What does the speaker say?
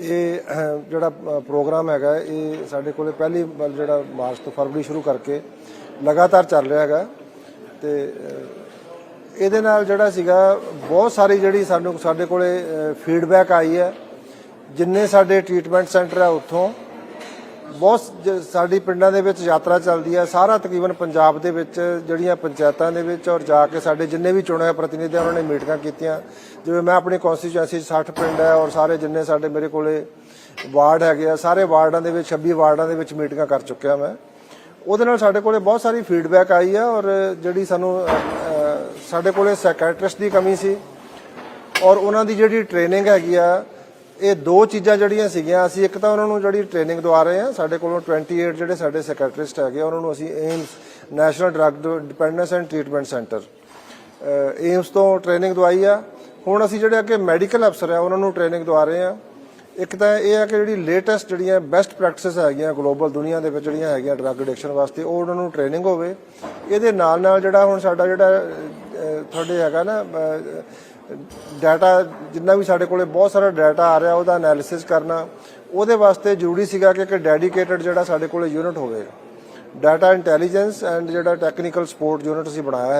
ਇਹ ਜਿਹੜਾ ਪ੍ਰੋਗਰਾਮ ਹੈਗਾ, ਇਹ ਸਾਡੇ ਕੋਲੇ ਪਹਿਲੀ ਵਾਰ ਜਿਹੜਾ ਮਾਰਚ ਤੋਂ ਫਰਵਰੀ ਸ਼ੁਰੂ ਕਰਕੇ ਲਗਾਤਾਰ ਚੱਲ ਰਿਹਾ ਹੈਗਾ। ਤੇ ਇਹਦੇ ਨਾਲ ਜਿਹੜਾ ਸੀਗਾ, ਬਹੁਤ ਸਾਰੀ ਜਿਹੜੀ ਸਾਨੂੰ, ਸਾਡੇ ਕੋਲੇ ਫੀਡਬੈਕ ਆਈ ਹੈ। ਜਿੰਨੇ ਸਾਡੇ ਟ੍ਰੀਟਮੈਂਟ ਸੈਂਟਰ ਹੈ ਉੱਥੋਂ ਬਹੁਤ ਜ- ਸਾਡੀ ਪਿੰਡਾਂ ਦੇ ਵਿੱਚ ਯਾਤਰਾ ਚੱਲਦੀ ਹੈ ਸਾਰਾ ਤਕਰੀਬਨ ਪੰਜਾਬ ਦੇ ਵਿੱਚ ਜਿਹੜੀਆਂ ਪੰਚਾਇਤਾਂ ਦੇ ਵਿੱਚ ਔਰ ਜਾ ਕੇ ਸਾਡੇ ਜਿੰਨੇ ਵੀ ਚੁਣੇ ਹੋਏ ਪ੍ਰਤੀਨਿਧ ਆ, ਉਹਨਾਂ ਨੇ ਮੀਟਿੰਗਾਂ ਕੀਤੀਆਂ। ਜਿਵੇਂ ਮੈਂ ਆਪਣੀ ਕਨਸਟੀਚੁਐਂਸੀ 'ਚ 60 ਪਿੰਡ ਹੈ ਔਰ ਸਾਰੇ ਜਿੰਨੇ ਸਾਡੇ ਮੇਰੇ ਕੋਲੇ ਵਾਰਡ ਹੈਗੇ ਆ ਸਾਰੇ ਵਾਰਡਾਂ ਦੇ ਵਿੱਚ 26 ਵਾਰਡਾਂ ਦੇ ਵਿੱਚ ਮੀਟਿੰਗਾਂ ਕਰ ਚੁੱਕਿਆ ਮੈਂ। ਉਹਦੇ ਨਾਲ ਸਾਡੇ ਕੋਲੇ ਬਹੁਤ ਸਾਰੀ ਫੀਡਬੈਕ ਆਈ ਆ ਔਰ ਜਿਹੜੀ ਸਾਨੂੰ ਅ, ਅ, ਸਾਡੇ ਕੋਲੇ ਸਾਈਕੈਟ੍ਰਿਸਟ ਦੀ ਕਮੀ ਸੀ ਔਰ ਉਹਨਾਂ ਦੀ ਜਿਹੜੀ ਟ੍ਰੇਨਿੰਗ ਹੈਗੀ ਆ ਇਹ ਦੋ ਚੀਜ਼ਾਂ ਜਿਹੜੀਆਂ ਸੀਗੀਆਂ, ਅਸੀਂ ਇੱਕ ਤਾਂ ਉਹਨਾਂ ਨੂੰ ਜਿਹੜੀ ਟ੍ਰੇਨਿੰਗ ਦਵਾ ਰਹੇ ਆ ਸਾਡੇ ਕੋਲੋਂ 28 ਜਿਹੜੇ ਸਾਡੇ ਸਾਈਕੈਟ੍ਰਿਸਟ ਹੈਗੇ ਉਹਨਾਂ ਨੂੰ ਅਸੀਂ AIIMS national drug dependence and treatment centre AIIMS ਤੋਂ ਟ੍ਰੇਨਿੰਗ ਦਵਾਈ ਆ। ਹੁਣ ਅਸੀਂ ਜਿਹੜੇ ਅੱਗੇ ਮੈਡੀਕਲ ਅਫਸਰ ਆ, ਉਹਨਾਂ ਨੂੰ ਟ੍ਰੇਨਿੰਗ ਦਵਾ ਰਹੇ ਆ ਇੱਕ ਤਾਂ ਇਹ ਆ ਕਿ ਜਿਹੜੀ ਲੇਟੈਸਟ ਜਿਹੜੀਆਂ ਬੈਸਟ ਪ੍ਰੈਕਟਿਸਸ ਹੈਗੀਆਂ ਗਲੋਬਲ ਦੁਨੀਆ ਦੇ ਵਿੱਚ ਜਿਹੜੀਆਂ ਹੈਗੀਆਂ ਡਰੱਗ ਐਡਿਕਸ਼ਨ ਵਾਸਤੇ, ਉਹ ਉਹਨਾਂ ਨੂੰ ਟ੍ਰੇਨਿੰਗ ਹੋਵੇ। ਇਹਦੇ ਨਾਲ ਨਾਲ ਜਿਹੜਾ ਹੁਣ ਸਾਡਾ ਜਿਹੜਾ ਤੁਹਾਡੇ ਹੈਗਾ ਨਾ ਡਾਟਾ ਜਿੰਨਾ ਵੀ ਸਾਡੇ ਕੋਲੇ ਬਹੁਤ ਸਾਰਾ ਡਾਟਾ ਆ ਰਿਹਾ, ਉਹਦਾ ਐਨਾਲਿਸਿਸ ਕਰਨਾ, ਉਹਦੇ ਵਾਸਤੇ ਜ਼ਰੂਰੀ ਸੀਗਾ ਕਿ ਇੱਕ ਡੈਡੀਕੇਟਡ ਜਿਹੜਾ ਸਾਡੇ ਕੋਲੇ ਯੂਨਿਟ ਹੋਵੇ। ਡਾਟਾ ਇੰਟੈਲੀਜੈਂਸ ਐਂਡ ਜਿਹੜਾ ਟੈਕਨੀਕਲ ਸਪੋਰਟ ਯੂਨਿਟ ਅਸੀਂ ਬਣਾਇਆ ਹੈਗਾ